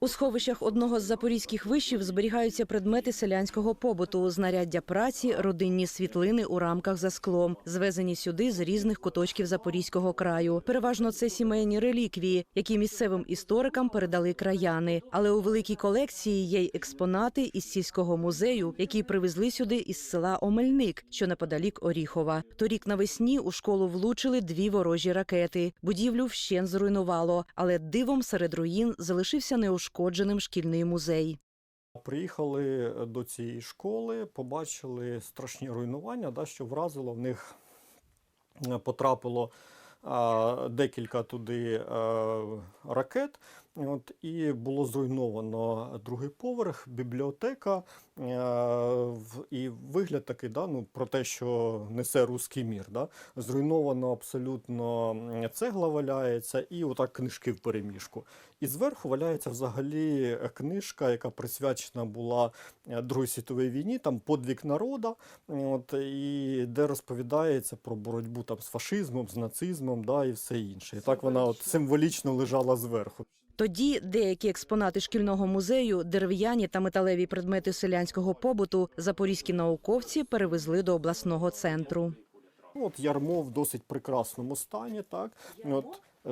У сховищах одного з запорізьких вишів зберігаються предмети селянського побуту, знаряддя праці, родинні світлини у рамках за склом, звезені сюди з різних куточків Запорізького краю. Переважно це сімейні реліквії, які місцевим історикам передали краяни. Але у великій колекції є й експонати із сільського музею, які привезли сюди із села Омельник, що неподалік Оріхова. Торік навесні у школу влучили дві ворожі ракети. Будівлю вщен зруйнувало, але дивом серед руїн залишився неушкодженим шкільний музей. Приїхали до цієї школи, побачили страшні руйнування, да, що вразило в них е, потрапило декілька туди а, ракет. От, і було зруйновано другий поверх, бібліотека. е, І вигляд такий, да, ну, про те, що несе руський мір. Да? Зруйновано абсолютно цегла валяється, і отак книжки в переміжку. І зверху валяється взагалі книжка, яка присвячена була е, Другій світовій війні, там подвиг народа, от, і де розповідається про боротьбу там з фашизмом, з нацизмом, да, і все інше. І так вона от символічно лежала зверху. Тоді деякі експонати шкільного музею, дерев'яні та металеві предмети селянського побуту запорізькі науковці перевезли до обласного центру. От ярмо в досить прекрасному стані. Так, от,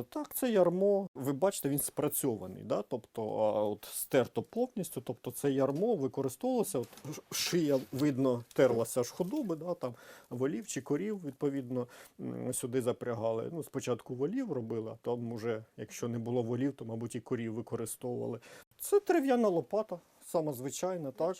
так, це ярмо. Ви бачите, він спрацьований. Да? Тобто, от, стерто повністю. Тобто, це ярмо використовувалося. От, шия, видно, терлася аж худоби, да? там, волів чи корів, відповідно, сюди запрягали. Ну, спочатку волів робили, а там уже, якщо не було волів, то, мабуть, і корів використовували. Це дерев'яна лопата. Саме звичайна, так.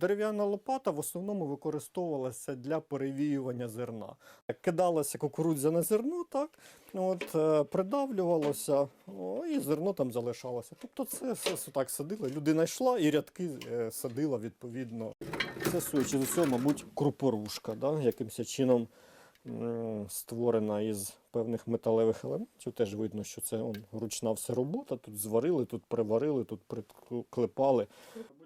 Дерев'яна лопата в основному використовувалася для перевіювання зерна. Кидалося кукурудзяне зерно, так, от, е, придавлювалося, о, і зерно там залишалося. Тобто це все так садила. Людина йшла і рядки е, садила відповідно. Це судячи з усього, мабуть, крупорушка, да, якимось чином створена із певних металевих елементів. Теж видно, що це он, ручна все робота. Тут зварили, тут приварили, тут приклепали.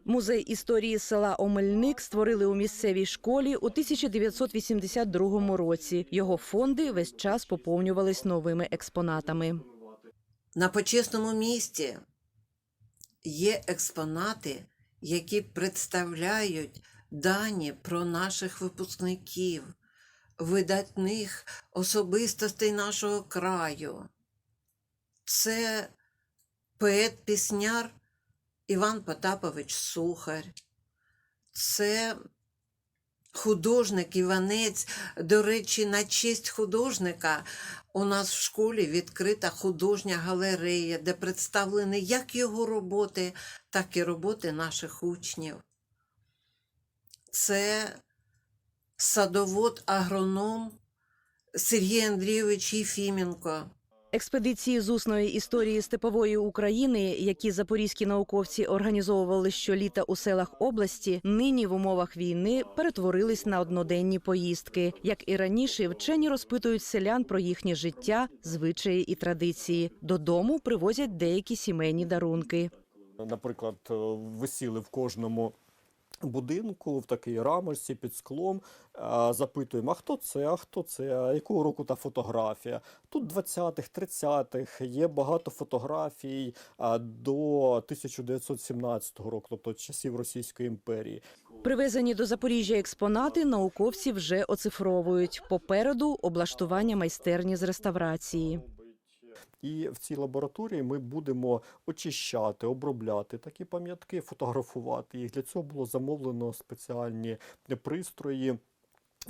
Музей історії села Омельник створили у місцевій школі у 1982 році. Його фонди весь час поповнювались новими експонатами. На почесному місці є експонати, які представляють дані про наших випускників, видатних особистостей нашого краю. Це поет-пісняр Іван Потапович Сухар. Це художник Іванець. До речі, на честь художника у нас в школі відкрита художня галерея, де представлені як його роботи, так і роботи наших учнів. Це садовод-агроном Сергій Андрійович Єфіменко. Експедиції з усної історії степової України, які запорізькі науковці організовували щоліта у селах області, нині в умовах війни перетворились на одноденні поїздки. Як і раніше, вчені розпитують селян про їхнє життя, звичаї і традиції. Додому привозять деякі сімейні дарунки. Наприклад, е, висіли в кожному будинку в такій рамочці під склом. Запитуємо, а хто це, а хто це, якого року та фотографія. Тут 20-х, 30-х є багато фотографій а, до 1917 року, тобто часів Російської імперії. Привезені до Запоріжжя експонати науковці вже оцифровують. Попереду облаштування майстерні з реставрації. І в цій лабораторії ми будемо очищати, обробляти такі пам'ятки, фотографувати їх. Для цього було замовлено спеціальні пристрої.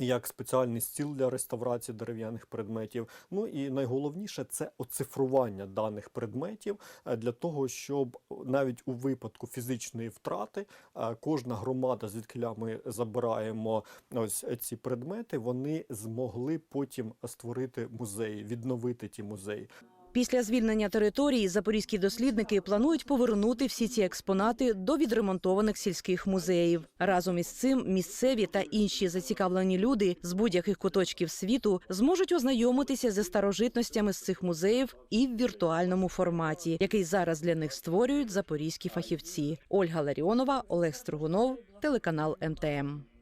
Як спеціальний стіл для реставрації дерев'яних предметів. Ну і найголовніше це оцифрування даних предметів е, для того, щоб навіть у випадку фізичної втрати е, кожна громада, звідки ми забираємо ось ці предмети, вони змогли потім створити музеї, відновити ті музеї. Після звільнення території запорізькі дослідники планують повернути всі ці експонати до відремонтованих сільських музеїв. Разом із цим місцеві та інші зацікавлені люди з будь-яких куточків світу зможуть ознайомитися зі старожитностями з цих музеїв і в віртуальному форматі, який зараз для них створюють запорізькі фахівці. Ольга Ларіонова, Олег Строгунов, телеканал МТМ.